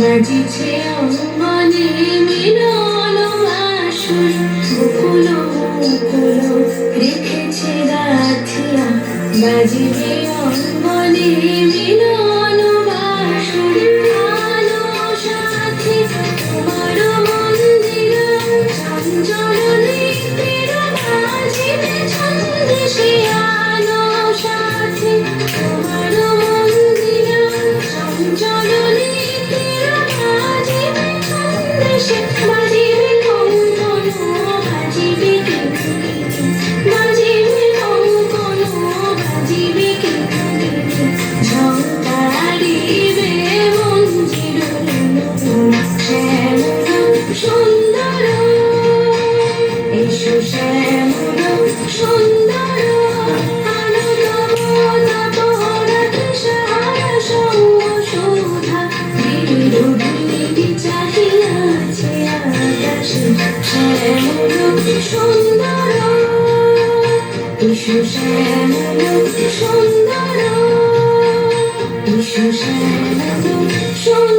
বাজিছে অঙ্গনে মিলন আসন মুকুল মুকুল রেখেছে গাথিয়া বাজিবে Come on. সুন্দর সুন্দর